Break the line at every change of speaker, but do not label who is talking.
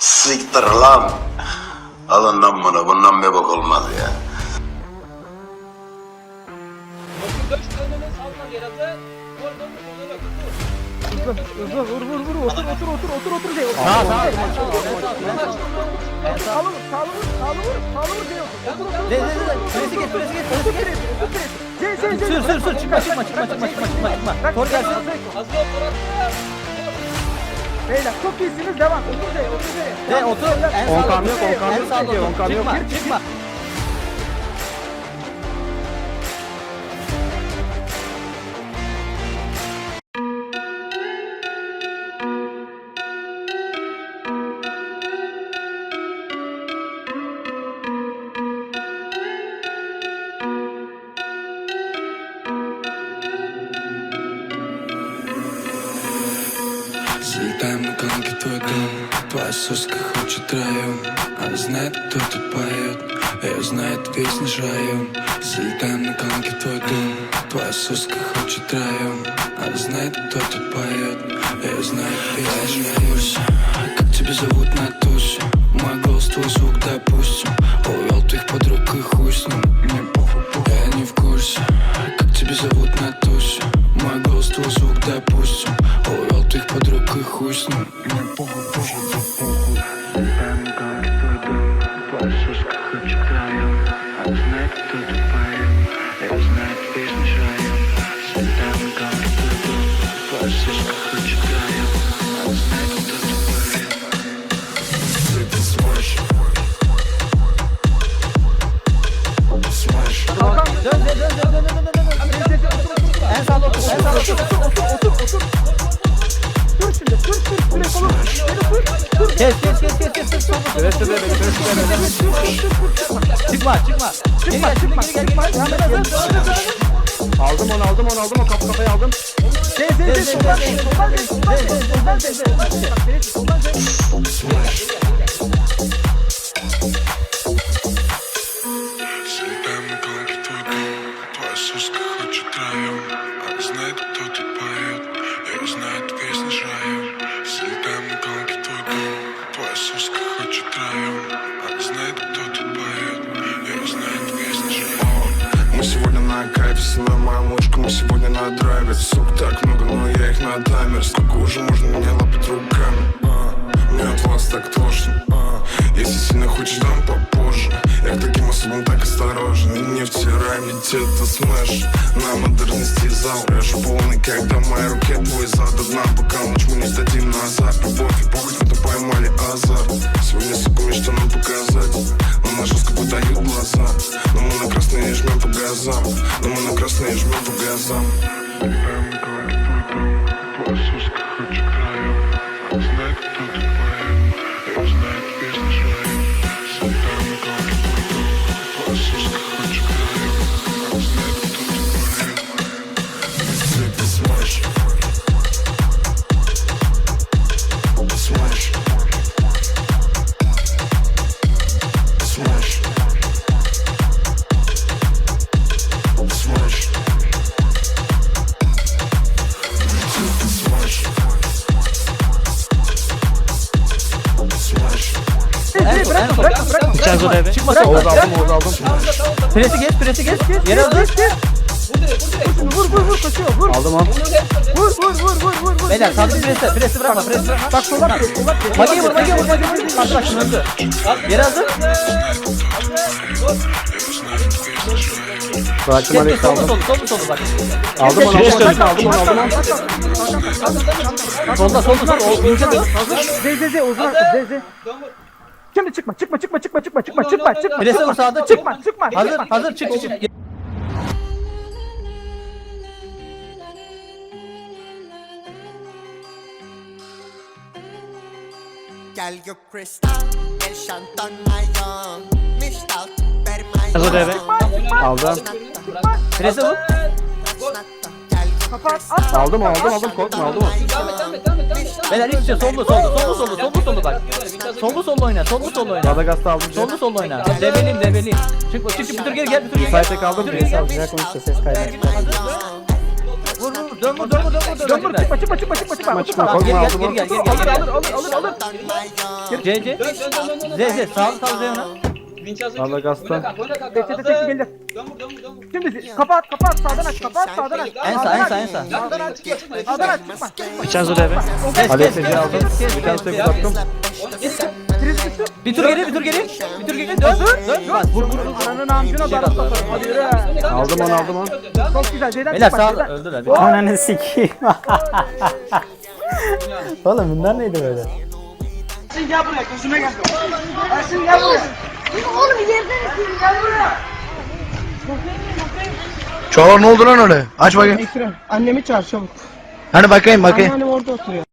Siktir lan. Alın lan bunu. Bundan bir bok olmaz ya.
Bakın döş önüne sağdan yaradı. Vur vur vur vur
vur vur vur otur otur otur otur otur diye. Otur.
Sağ sağ.
Sağlı vur sağlı vur sağlı vur sağlı vur diye otur. Otur.
Ne ne ne? Presi geç presi geç presi geç.
Şey şey şey.
Sür sür sür çıkma çıkma çıkma çıkma çıkma çıkma. Tor gelsin.
Hazır ol Murat.
Beyler çok iyisiniz devam. Otur be otur be.
Ne otur?
10
kamyon
10
kamyon
çekiyor 10 kamyon.
Çıkma çıkma.
Залетаем на колонки твой дом. Твоя соска хочет район Она знает, кто тут поет. Ее знает весь наш район Залетаем на колонки твой дом. Твоя соска хочет район Она знает, кто тут поет. Ее знает весь наш район Как тебя зовут на тусе? Мой голос, ты хуй с ним. Мне похуй, похуй, да похуй Сам как пойду По шишкам хочу краю А знать, кто ты парень Я знать, весь мешаю Сам как пойду По шишкам хочу краю А знать, кто ты парень Ты смаш
Смаш Dön dön dön dön dön dön dön En sağda otur en sağda otur
otur otur otur
Kes kes kes kes kes kes
Aldım onu aldım onu aldım o kapı kafayı aldım
хочу троем, а знает, кто тут поет. Знает весь наш район Залетаем на колонки твой дом Твоя соска хочет район Она знает, кто тут поет знает весь наш район Мы сегодня на кайфе, силуем мою мочку Мы сегодня на драйве. Сук так много, но я их на таймер. Сколько уже можно меня лапать руками осторожен И не втирай, ведь это смеш. На модерности зал Режу полный, когда в моей твой зад. До дна, пока ночь мы не сдадим назад. Любовь и похоть, это поймали азарт. Сегодня, сука, что нам показать. Но на жестко выдают глаза. Но мы на красные жмем по газам. Но мы на красные жмем по газам
Çenzo deve.
Çıkma
Oğuz
solda.
aldım Oğuz aldım.
Presi geç presi geç. Yere hazır.
Vur direkt vur.
Vur vur koşuyor. Vur.
Aldım onu.
Vur vur vur vur vur vur.
Beyler kaldır presi. Presi bırakma presi.
Bak sola bir sola bir.
Magiye vur magiye vur magiye vur. Bak bak şimdi öldü. Yere hazır.
Bıraktım
Kes
Alex
kes solda
aldım.
solda solda solda bak.
Aldım onu aldım onu aldım onu aldım onu.
Solda solda solda. Dur.
Zey zey zey Ozan zey zey. Şimdi çıkma çıkma çıkma çıkma çıkma çıkma Ulan, çıkma ulan, çıkma.
ulan. Birisi Çıkma, sağda çık.
çıkma çıkma.
Hazır çıkma. hazır çık çık. çık.
Gel gök kristal, el şanton mayon, müştalt, bermayon.
Hazır evet. Çıkma çıkma. Aldım.
Çıkma. Birisi vur.
Kafa at.
Aldım aldım aldım korkma aldım.
Devam et devam et devam et devam et.
Beyler iç içe solda solda solda solda solda solda bak. Solda solda oyna solda solda oyna.
Radagast'ı aldım.
Solda solda oyna. Develiyim develiyim. Çık çık çık bir tur geri gel bir tur geri.
Site kaldım. Aldım. Ne konuşacağız ses kaydı.
Vur vur. vur dön vur dön vur dön vur
Dön vur çıkma çıkma çıkma çıkma çıkma.
Çıkma korkma
geri gel geri gel geri gel.
Alır alır alır alır alır.
C C. Z Z sağ sağ Z ona.
Kalk.
Bekle
Hazır.
bekle gelir.
Dön dön dön.
Şimdi kapat kapat sağdan aç kapat sağdan aç.
En sağ en sağ en sağ.
Sağdan aç.
Sağdan aç çıkma.
Kes
Ali
kes
Efe'yi
kes
aldım. Bir tane.
Priz düştü.
Bir tur geri bir tur geri. Bir tur geri dön dön. Vur vur vur.
Ananın amcına darıp satarım. Hadi yürü.
Aldım onu aldım onu.
Çok güzel. Zeydan
Beyler sağ öldüler.
Ananı sikeyim. Oğlum bunlar neydi böyle?
Oğlum yerden istiyorum gel buraya.
Çağlar ne oldu lan öyle? Aç bakayım.
Ekrem annemi çağır çabuk.
Hani bakayım bakayım.
Anneannem orada oturuyor.